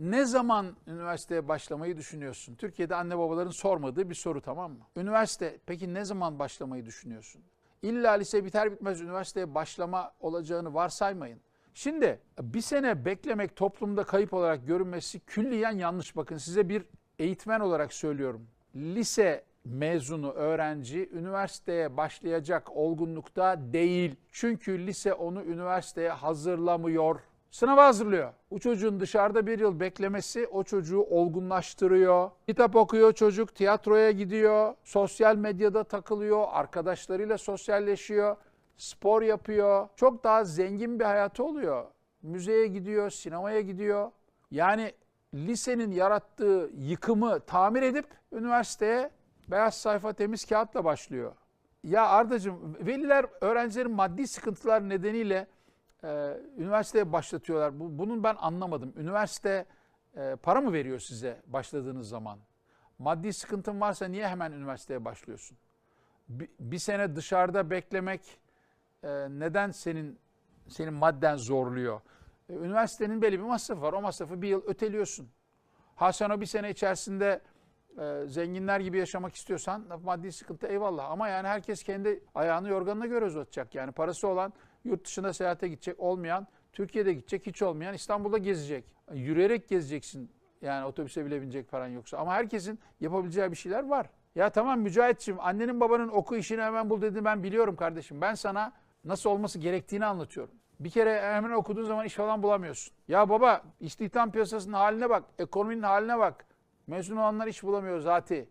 Ne zaman üniversiteye başlamayı düşünüyorsun? Türkiye'de anne babaların sormadığı bir soru tamam mı? Üniversite peki ne zaman başlamayı düşünüyorsun? İlla lise biter bitmez üniversiteye başlama olacağını varsaymayın. Şimdi bir sene beklemek toplumda kayıp olarak görünmesi külliyen yanlış. Bakın size bir eğitmen olarak söylüyorum. Lise mezunu öğrenci üniversiteye başlayacak olgunlukta değil. Çünkü lise onu üniversiteye hazırlamıyor. Sınava hazırlıyor. Bu çocuğun dışarıda bir yıl beklemesi o çocuğu olgunlaştırıyor. Kitap okuyor çocuk, tiyatroya gidiyor, sosyal medyada takılıyor, arkadaşlarıyla sosyalleşiyor, spor yapıyor. Çok daha zengin bir hayatı oluyor. Müzeye gidiyor, sinemaya gidiyor. Yani lisenin yarattığı yıkımı tamir edip üniversiteye beyaz sayfa temiz kağıtla başlıyor. Ya Ardacığım veliler öğrencilerin maddi sıkıntılar nedeniyle e, üniversiteye başlatıyorlar. Bu, bunun ben anlamadım. Üniversite e, para mı veriyor size başladığınız zaman? Maddi sıkıntın varsa niye hemen üniversiteye başlıyorsun? Bir, bir sene dışarıda beklemek e, neden senin senin madden zorluyor? E, üniversitenin belli bir masrafı var. O masrafı bir yıl öteliyorsun. Ha sen o bir sene içerisinde e, zenginler gibi yaşamak istiyorsan maddi sıkıntı eyvallah. Ama yani herkes kendi ayağını yorganına göre uzatacak. Yani parası olan yurt dışına seyahate gidecek, olmayan Türkiye'de gidecek, hiç olmayan İstanbul'da gezecek. Yürüyerek gezeceksin. Yani otobüse bile binecek paran yoksa. Ama herkesin yapabileceği bir şeyler var. Ya tamam Mücahit'ciğim annenin babanın oku işini hemen bul dedi ben biliyorum kardeşim. Ben sana nasıl olması gerektiğini anlatıyorum. Bir kere hemen okuduğun zaman iş falan bulamıyorsun. Ya baba istihdam piyasasının haline bak, ekonominin haline bak. Mezun olanlar iş bulamıyor zaten.